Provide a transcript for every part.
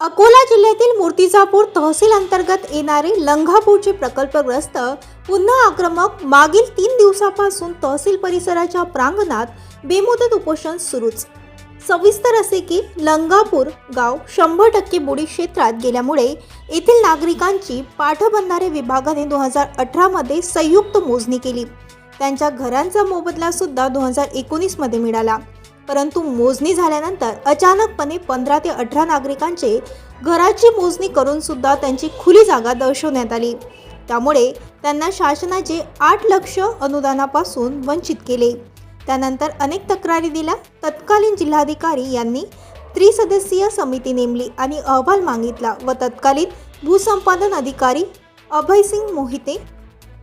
अकोला जिल्ह्यातील मूर्तिजापूर तहसील अंतर्गत येणारे लंघापूरचे प्रकल्पग्रस्त पुन्हा आक्रमक मागील तीन दिवसापासून तहसील परिसराच्या प्रांगणात बेमुदत उपोषण सुरूच. सविस्तर असे की लंगापूर गाव शंभर टक्के बुडी क्षेत्रात गेल्यामुळे येथील नागरिकांची पाठबंधारे विभागाने दोन हजार अठरामध्ये संयुक्त मोजणी केली. त्यांच्या घरांचा मोबदला सुद्धा दोन हजार एकोणीसमध्ये मिळाला. परंतु मोजणी झाल्यानंतर अचानकपणे पंधरा ते अठरा नागरिकांचे घराची मोजणी करून सुद्धा त्यांची खुली जागा दर्शवण्यात आली. त्यामुळे त्यांना शासनाचे आठ लक्ष अनुदानापासून वंचित केले. त्यानंतर अनेक तक्रारी दिल्या. तत्कालीन जिल्हाधिकारी यांनी त्रिसदस्यीय समिती नेमली आणि अहवाल मागितला व तत्कालीन भूसंपादन अधिकारी अभयसिंग मोहिते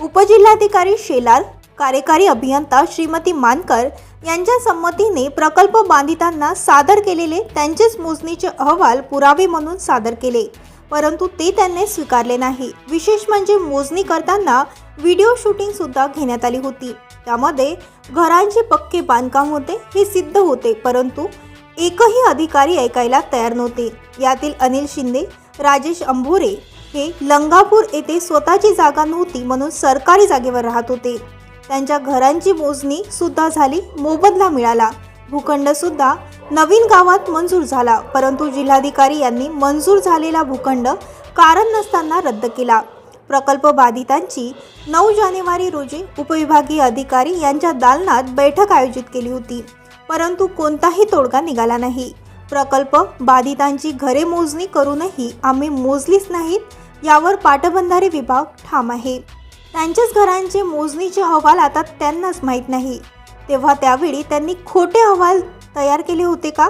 उपजिल्हाधिकारी शेलार कार्यकारी अभियंता श्रीमती मानकर यांच्या संमतीने प्रकल्प बांधितांना सादर केलेले त्यांचेच मोजणीचे अहवाल पुरावे म्हणून सादर केले. परंतु ते त्यांनी स्वीकारले नाही. विशेष म्हणजे मोजणी करताना व्हिडिओ शूटिंग सुद्धा घेण्यात आली होती. त्यामध्ये घरांचे पक्के बांधकाम होते हे सिद्ध होते परंतु एकही अधिकारी ऐकायला तयार नव्हते. यातील अनिल शिंदे राजेश अंभोरे हे लंगापूर येथे स्वतःची जागा नव्हती म्हणून सरकारी जागेवर राहत होते. त्यांच्या घरांची मोजणी सुद्धा झाली मोबदला मिळाला. भूखंड सुद्धा नवीन गावात मंजूर झाला परंतु जिल्हाधिकारी यांनी मंजूर झालेला भूखंड कारण नसताना रद्द केला. प्रकल्प बाधितांची नऊ जानेवारी रोजी उपविभागीय अधिकारी यांच्या दालनात बैठक आयोजित केली होती परंतु कोणताही तोडगा निघाला नाही. प्रकल्प बाधितांची घरे मोजणी करूनही आम्ही मोजलीच नाहीत यावर पाटबंधारे विभाग ठाम आहे. त्यांच्याच घरांचे मोजणीचे अहवाल आता त्यांनाच माहीत नाही. तेव्हा त्यावेळी त्यांनी खोटे अहवाल तयार केले होते का?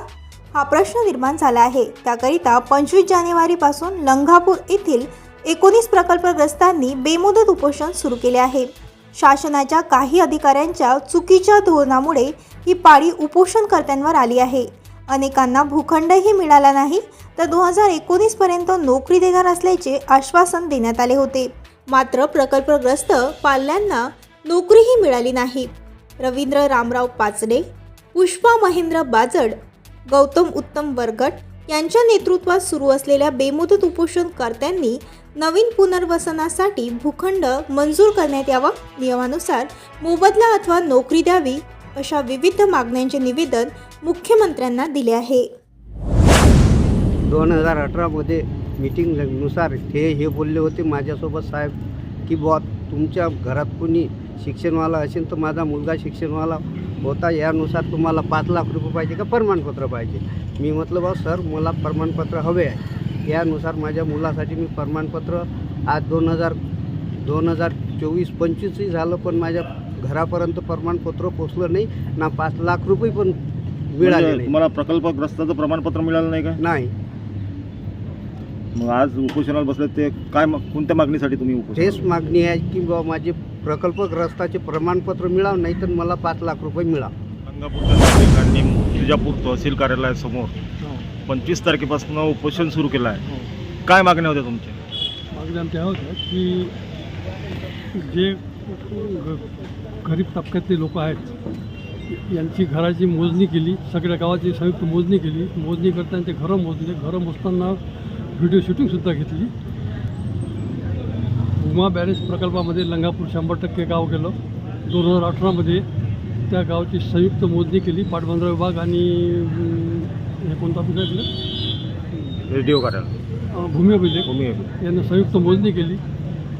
हा प्रश्न निर्माण झाला आहे. त्याकरिता पंचवीस जानेवारीपासून लंघापूर येथील एकोणीस प्रकल्पग्रस्तांनी बेमुदत उपोषण सुरू केले आहे. शासनाच्या काही अधिकाऱ्यांच्या चुकीच्या धोरणामुळे ही पाळी उपोषणकर्त्यांवर आली आहे. अनेकांना भूखंडही मिळाला नाही तर दोन हजार एकोणीसपर्यंत नोकरी देणार असल्याचे आश्वासन देण्यात आले होते. मात्र प्रकल्पग्रस्त पाल्यांना नोकरीही मिळाली नाही. रवींद्र रामराव पाचडे पुष्पा महेंद्र बाजड गौतम उत्तम बरगट यांच्या नेतृत्वात सुरू असलेल्या बेमुदत उपोषणकर्त्यांनी नवीन पुनर्वसनासाठी भूखंड मंजूर करण्यात यावा. नियमानुसार मोबदला अथवा नोकरी द्यावी अशा विविध मागण्यांचे निवेदन मुख्यमंत्र्यांना दिले आहे. दोन हजार अठरामध्ये मीटिंगनुसार हे हे बोलले होते माझ्यासोबत साहेब की बुवा तुमच्या घरात कोणी शिक्षणवाला असेल तर माझा मुलगा शिक्षणवाला होता यानुसार तुम्हाला पाच लाख रुपये पाहिजे का प्रमाणपत्र पाहिजे? मी म्हटलं बा सर मला प्रमाणपत्र हवे आहे. यानुसार माझ्या मुलासाठी मी प्रमाणपत्र आज दोन हजार दोन हजार चोवीस पंचवीसही झालं पण माझ्या घरापर्यंत प्रमाणपत्र पोचलं नाही ना पाच लाख रुपये पण मिळाले म्हणजे नाही. तुम्हाला प्रकल्पग्रस्ताचं प्रमाणपत्र मिळालं नाही का? नाही. मग आज उपोषणाला बसले ते काय मग कोणत्या मागणीसाठी तुम्ही उपोषण हेच मागणी आहे की बाबा माझे प्रकल्पग्रस्ताचे प्रमाणपत्र मिळावं नाही तर मला पाच लाख रुपये मिळा गंगापूरच्या नागरिकांनी तुळजापूर तहसील कार्यालयासमोर पंचवीस तारखेपासून उपोषण सुरू केलं आहे काय मागण्या होत्या तुमच्या? मागण्या आमच्या होत्या की जे ग- गरीब तबक्यातले लोक आहेत यांची घराची मोजणी केली सगळ्या गावाची संयुक्त मोजणी केली मोजणी करताना ते घरं मोजले घरं मोजताना व्हिडिओ शूटिंगसुद्धा घेतली. उमा बॅरेज प्रकल्पामध्ये लंगापूर शंभर टक्के गाव गेलं. दोन हजार अठरामध्ये त्या गावाची संयुक्त मोजणी केली पाटबंधारा विभाग आणि हे कोणता विभाग? रेडिओ कार्यालय भूमी अभिलेख. भूमी यांनी संयुक्त मोजणी केली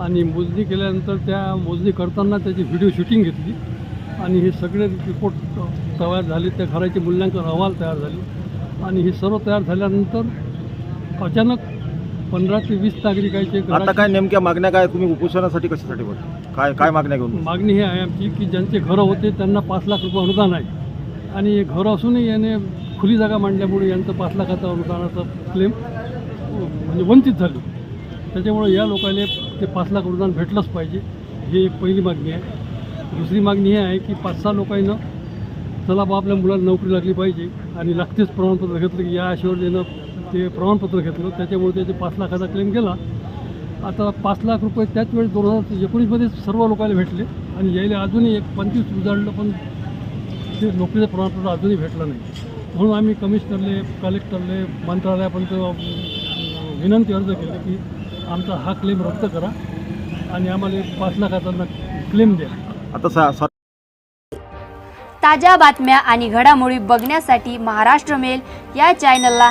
आणि मोजणी केल्यानंतर त्या मोजणी करताना त्याची व्हिडिओ शूटिंग घेतली आणि हे सगळे रिपोर्ट तयार झाले. त्या घराचे मूल्यांकन अहवाल तयार झाले आणि हे सर्व तयार झाल्यानंतर अचानक पंधरा ते वीस नागरिकांचे आता घराची काय नेमक्या मागण्या काय तुम्ही उपोषणासाठी कशासाठी बसले काय काय मागण्या घेऊन? मागणी ही आहे आमची की ज्यांचे घरं होते त्यांना पाच लाख रुपये अनुदान आहे. आणि हे घरं असूनही याने खुली जागा मांडल्यामुळे यांचं पाच लाखाचं अनुदानाचं क्लेम म्हणजे वंचित झालं. त्याच्यामुळे या लोकांना ते पाच लाख अनुदान भेटलंच पाहिजे. ही एक पहिली मागणी आहे. दुसरी मागणी ही आहे की पाच सहा लोकांना चला बा आपल्या मुलाला नोकरी लागली पाहिजे आणि लागतेच प्रमाणपत्र घेतलं की या आशेवर त्यानं ते प्रमाणपत्र घेतलं त्याच्यामुळे त्याचे पाच लाखाचा क्लेम गेला. आता पाच लाख रुपये त्याच वेळेस दोन हजार एकोणीसमध्ये सर्व लोकांना भेटले आणि यायला अजूनही एक पंचवीस उजाडलं पण ते नोकरीचं प्रमाणपत्र अजूनही भेटलं नाही. म्हणून आम्ही कमिशनरले कलेक्टरले मंत्रालयापर्यंत विनंती अर्ज केले की आमचा हा क्लेम रद्द करा आणि आम्हाला पाच लाखाचा क्लेम द्या. आता सा- ताज्या बातम्या आणि घडामोडी बघण्यासाठी महाराष्ट्र मेल या चॅनलला